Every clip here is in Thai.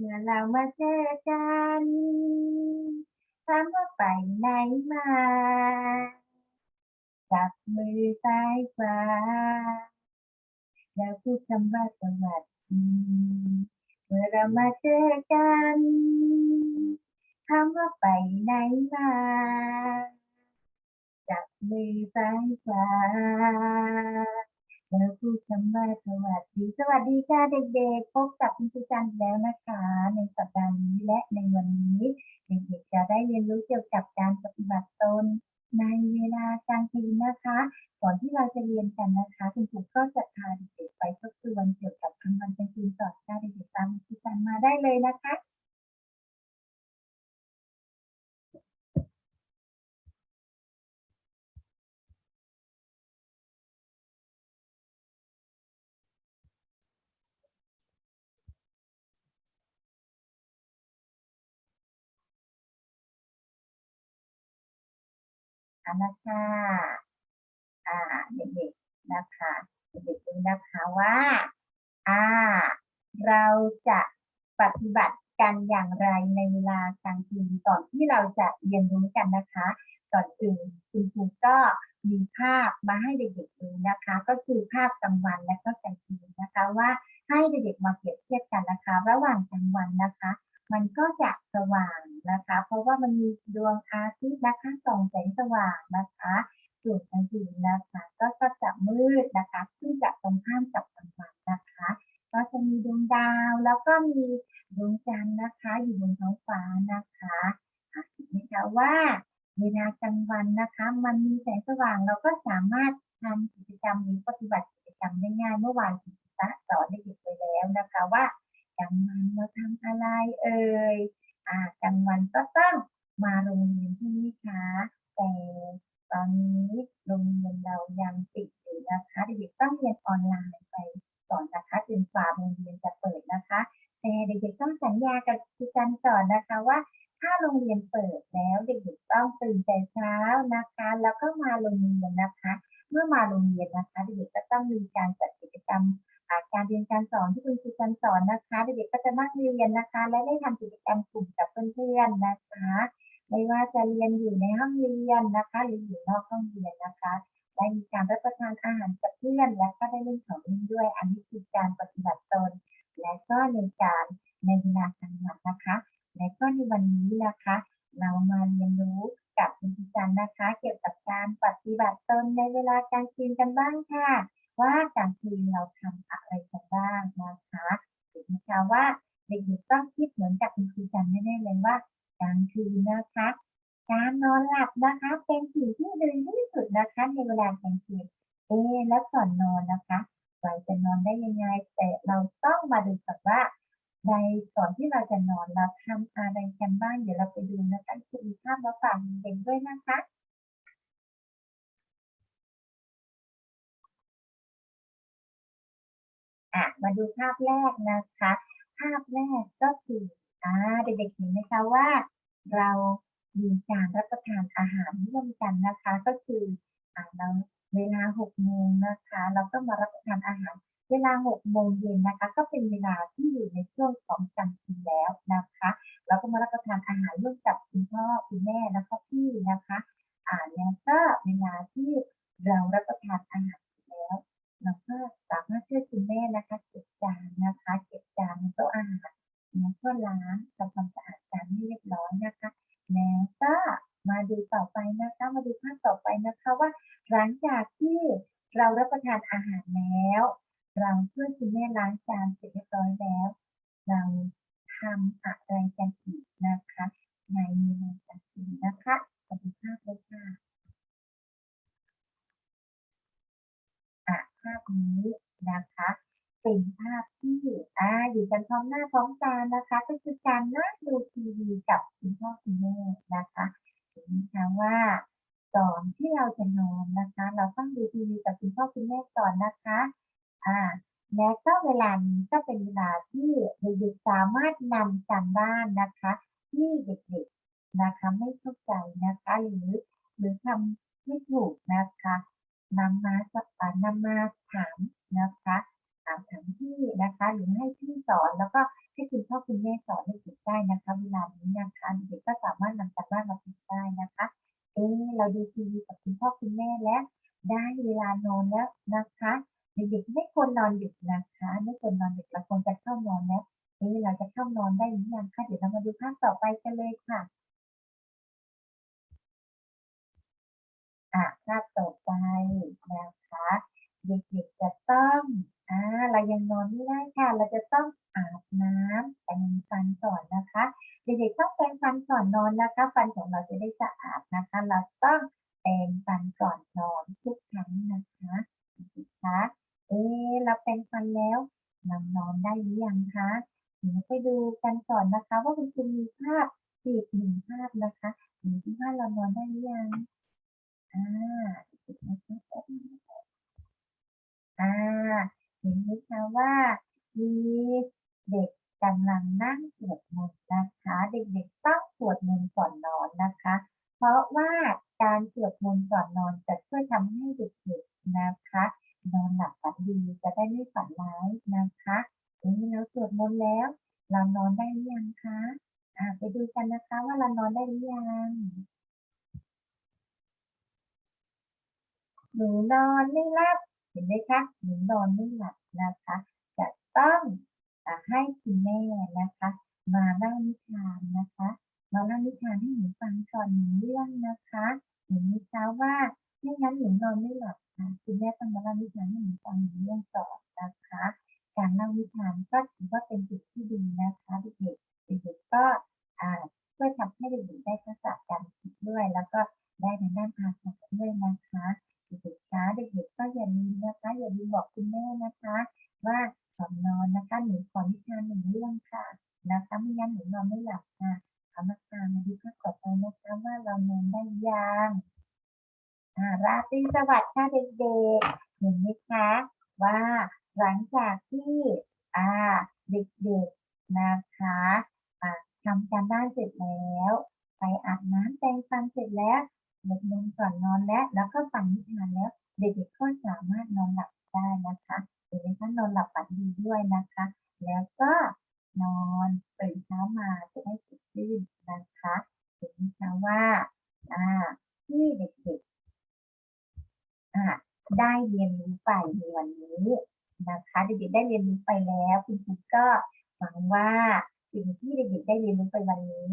เมื่อเรามาเจอกันถามว่าไปไหนมาจับมือซ้ายขวาแล้วพูดคำว่าสวัสดีเมื่อเรามาเจอกันถามว่าไปไหนมาจับมือซ้ายขวา แล้วพูดคำว่าสวัสดี สวัสดีค่ะเด็กๆ พบกับคุณครูจันแล้วนะคะ ในสัปดาห์นี้และในวันนี้เด็กๆจะได้เรียนรู้เกี่ยวกับการปฏิบัติตนในเวลากลางคืนนะคะ ก่อนที่เราจะเรียนกันนะคะ เอาละค่ะอ่าเด็กๆนะคะเด็กๆดูนะคะว่าอ่าเราจะปฏิบัติกันอย่างไรในเวลากลางคืนก่อนที่เราจะเรียนรู้กันนะคะ ก่อนอื่นคุณครูก็มีภาพมาให้เด็กๆดูนะคะ ก็คือภาพกลางวันและก็กลางคืนนะคะว่าให้เด็กๆมาเปรียบเทียบกันนะคะ ระหว่างกลางวันนะคะ มันก็จะสว่างนะคะ เพราะว่ามันมีดวงอาทิตย์นะคะส่องแสงสว่างนะคะส่วนกลางคืนนะคะ ก็จะมืดนะคะซึ่งจะตรงข้ามกับกลางวันนะคะ ก็จะมีดวงดาวแล้วก็มีดวงจันทร์นะคะ อยู่บนท้องฟ้านะคะอะเห็นไหมคะว่าเวลากลางวันนะคะ มันมีแสงสว่างเราก็สามารถทำกิจกรรมหรือปฏิบัติกิจกรรมได้ง่ายเมื่อวานคุณตะสอนเด็กไปแล้วนะคะ ว่ากลางวันเราทำอะไร เอ่ยอ่ากลางวันก็ต้องมาโรงเรียนใช่ไหมคะแต่ตอนนี้โรงเรียนเรายังปิดอยู่นะคะเด็กๆต้องเรียนออนไลน์ไปก่อนนะคะจนกว่าโรงเรียนจะเปิดนะคะแต่เด็กๆต้องสัญญากับครูจันก่อนนะคะว่า ถ้าโรงเรียนเปิดแล้วเด็กๆต้องตื่นแต่เช้านะคะ แล้วก็มาโรงเรียนนะคะ เมื่อมาโรงเรียนนะคะเด็กๆก็ต้องมีการจัดกิจกรรม การเรียนการสอนที่คุณครูจันสอนนะคะเด็กๆก็จะนั่งเรียนนะคะ และได้ทำกิจกรรมกลุ่มกับเพื่อนๆนะคะ ไม่ว่าจะเรียนอยู่ในห้องเรียนนะคะ หรืออยู่นอกห้องเรียนนะคะได้มีการรับประทานอาหารกับเพื่อนและก็ได้เล่นของเล่นด้วย อันนี้คือการปฏิบัติตน และก็ในการในเวลากลางวันนะคะ และก็ในวันนี้นะคะ เรามาเรียนรู้กับคุณครูจันนะคะ เกี่ยวกับการปฏิบัติตนในเวลากลางคืนกันบ้างค่ะ ว่ากลางคืนเราทำอะไรกันบ้างนะคะเห็นไหมคะว่าเด็กๆต้องคิดเหมือนกับคุณครูจันแน่ๆเลยว่ากลางคืนนะคะ การนอนหลับนะคะ เป็นสิ่งที่ดีที่สุดนะคะในเวลากลางคืนเอ๊แล้วก่อนนอนนะคะเราจะนอนได้ยังไง แต่เราต้องมาดูก่อนว่าในก่อนที่เราจะนอนเราทำอะไรกันบ้างเดี๋ยวเราไปดูนะคะคุณภาพมาฝากเด็กด้วยนะคะ อะมาดูภาพแรกนะคะ ภาพแรกก็คืออ่าเด็กๆเห็นไหมคะว่า เรามีการรับประทานอาหารร่วมกันนะคะ ก็คืออ่าเราเวลาหกโมงนะคะ เราก็มารับประทานอาหาร เวลาหกโมงเย็นนะคะ ก็เป็นเวลาที่อยู่ในช่วงของกลางคืนแล้วนะคะ เราก็มารับประทานอาหารร่วมกับคุณพ่อคุณแม่แล้วก็พี่นะคะ แล้วเราช่วยคุณแม่ล้างจานเสร็จเรียบร้อยแล้ว เราทำอะไรกันอีกนะคะ ในเมนูกลางคืนนะคะมาดูภาพเลยค่ะอะภาพนี้นะคะเป็นภาพที่อ่าอยู่กันพร้อมหน้าพร้อมตานะคะ ก็คือการนั่งดูทีวีกับคุณพ่อคุณแม่นะคะเห็นไหมคะว่า ก่อนที่เราจะนอนนะคะ เราต้องดูทีวีกับคุณพ่อคุณแม่ก่อนนะคะ อ่า และก็เวลานี้ก็เป็นเวลาที่เด็กๆสามารถนำการบ้านนะคะ ที่เด็กๆนะคะไม่เข้าใจนะคะ หรือหรือทำไม่ถูกนะคะนำมาสอ่านำมาถามนะคะถามถามพี่นะคะ หรือให้พี่สอนแล้วก็ให้คุณพ่อคุณแม่สอนให้ถูกได้นะคะ เวลานี้นะคะเด็กก็สามารถนำการบ้านมาทำได้นะคะ เอ๊ะเราดูทีวีกับคุณพ่อคุณแม่แล้ว ได้เวลานอนแล้วนะคะเด็กๆไม่ควรนอนดึกนะคะ ไม่ควรนอนดึกเราควรจะเข้านอนแล้วเอ๊ะเราจะเข้านอนได้หรือยังคะเดี๋ยวเรามาดูภาพต่อไปกันเลยค่ะอะภาพต่อไปนะคะเด็กๆจะต้องอ่าเรายังนอนไม่ได้ค่ะ เราจะต้องอาบน้ำ นอนนะคะฟันของเราจะได้สะอาดนะคะเราต้องแปรงฟันก่อนนอนทุกครั้งนะคะนะคะเอ๊ะเราแปรงฟันแล้วเรานอนได้หรือยังคะเดี๋ยวไปดูกันก่อนนะคะ ว่าคุณครูมีภาพอีกหนึ่งภาพนะคะหนึ่งที่ว่าเรานอนได้หรือยังอ่าด็กๆนะคะอ่าเห็นไหมคะว่ามีเด็ก กำลังนั่งสวดมนต์นะคะ เด็กๆต้องสวดมนต์ก่อนนอนนะคะ เพราะว่าการสวดมนต์ก่อนนอนจะช่วยทำให้เด็กๆนะคะ นอนหลับฝันดีจะได้ไม่ฝันร้ายนะคะเอ๊ะเราสวดมนต์แล้ว เรานอนได้หรือยังคะอ่าไปดูกันนะคะว่าเรานอนได้หรือยังหนูนอนไม่หลับเห็นไหมคะหนูนอนไม่หลับนะคะ จะต้องอาให้ คุณแม่นะคะ มาเล่านิทานนะคะ มาเล่านิทานให้หนูฟังก่อนหนึ่งเรื่องนะคะหนูมีเช้าว่าไม่งั้นหนูนอนไม่หลับค่ะคุณแม่ต้องมาเล่านิทานให้หนูฟังหนึ่งเรื่องต่อนะคะ การเล่านิทานก็ถือว่าเป็นสิ่งที่ดีนะคะเด็กๆเด็กๆก็อ่าช่วยทำให้เด็กๆได้ทักษะการคิดด้วย แล้วก็ได้ทางด้านภาษาด้วยนะคะเด็กๆคะเด็กๆก็อย่าลืมนะคะอย่าลืมบอกคุณแม่นะคะ ว่า ก่อนนอนนะคะหนูขอนิทานหนึ่งเรื่องค่ะนะคะไม่งั้นหนูนอนไม่หลับค่ะเอามาามมาดูภาพต่อไปนะคะว่าเรานอนได้ยังอ่าราตรีสวัสดิ์ค่ะเด็กๆเห็นไหมคะว่าหลังจากที่อ่าเด็กๆนะคะอ่าทำการบ้านเสร็จแล้ว ไปอาบน้ำแปรงฟันเสร็จแล้วหลับนอนก่อนนอนแล้วแล้วก็ฟังนิทานแล้ว เด็กๆก็สามารถนอนหลับได้นะคะ นอนหลับฝันดีด้วยนะคะ แล้วก็นอนตื่นเช้ามาจะได้สดชื่นนะคะเห็นไหมคะว่าอ่าที่เด็กๆอ่าได้เรียนรู้ไปในวันนี้นะคะเด็กๆได้เรียนรู้ไปแล้วคุณครูก็หวังว่าสิ่งที่เด็กๆได้เรียนรู้ไปวันนี้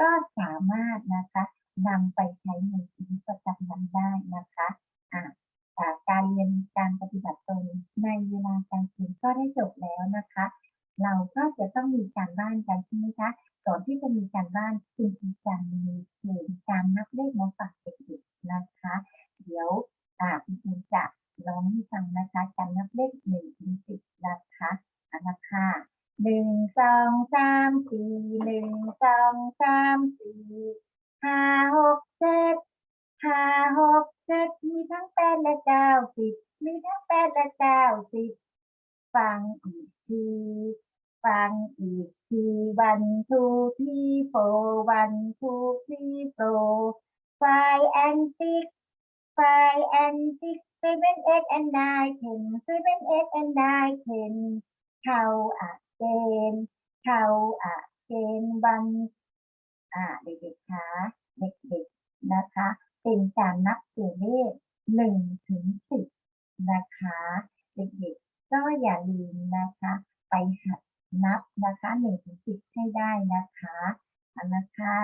ก็สามารถนะคะนำไปใช้ในชีวิตประจำวันได้นะคะอ่า การเรียนการปฏิบัติตนในเวลาการเรียนก็ได้จบแล้วนะคะ เราก็จะต้องมีการบ้านกันใช่ไหมคะก่อนที่จะมีการบ้านคุณครูจะมีเพลงการนับเลขมาฝากเด็กๆนะคะ เดี๋ยวคุณครูจะร้องให้ฟังนะคะการนับเลขหนึ่งถึงสิบนะคะเอาละคะหนึ่งสองสามสี่ มีทั้งแปดและเก้าสิบฟังอีกที ฟังอีกทีวันทูทีโฟวันทูทีโฟไฟแอนติกไฟแอนติ six, seven, eight and nine, ten, seven, eight and nine, ten. Count again, count again, อ่าเด็กๆคะเด็กๆนะคะ เป็นการนับตัวเลขหนึ่งถึงสิบ นะคะ เด็กๆก็อย่าลืมนะคะ ไปหัดนับนะคะหนึ่งถึงสิบให้ได้นะคะเอาละค่ะ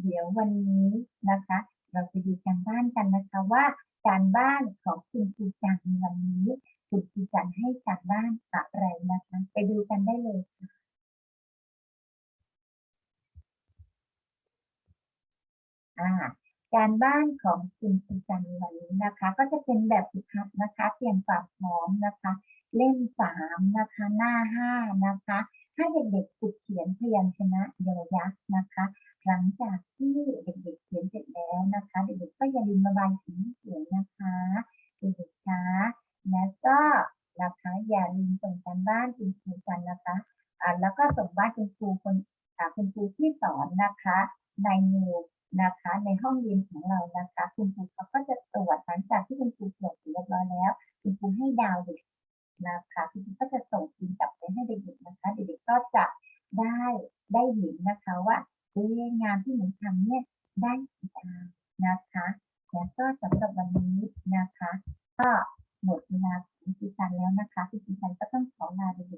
เดี๋ยววันนี้นะคะ บ้านของคุณครูจันนวันนี้นะคะ ก็จะเป็นแบบฝึกหัดนะคะเตรียมความพร้อมนะคะ เล่มสามนะคะหน้าห้านะคะให้เด็กๆฝึกเขียนพยัญชนะยอยักษ์นะคะ หลังจากที่เด็กๆเขียนเสร็จแล้วนะคะ เด็กๆก็อย่าลืมระบายสีให้สวยนนะคะเด็กๆคะแล้วก็นะคะอย่าลืมส่งการบ้านคุณครูกันนะคะอ่าแล้วก็ส่งบ้านคุณครูคนอ่าคุณครูที่สอนนะคะในมู นะคะ ในห้องเรียนของเรานะคะ คุณครูเขาก็จะตรวจหลังจากที่คุณครูตรวจเสร็จเรียบร้อยแล้ว คุณครูให้ดาวเด็กนะคะคุณครูก็จะส่งคืนกลับไปให้เด็กๆนะคะเด็กๆก็จะได้ได้เห็นนะคะว่าเอ๊งานที่หนูทำเนี่ยได้กี่ทางนะคะแล้วก็สำหรับวันนี้นะคะ ก็หมดเวลาของดิฉันแล้วนะคะที่ดิฉันก็ต้องขอลาเด็ก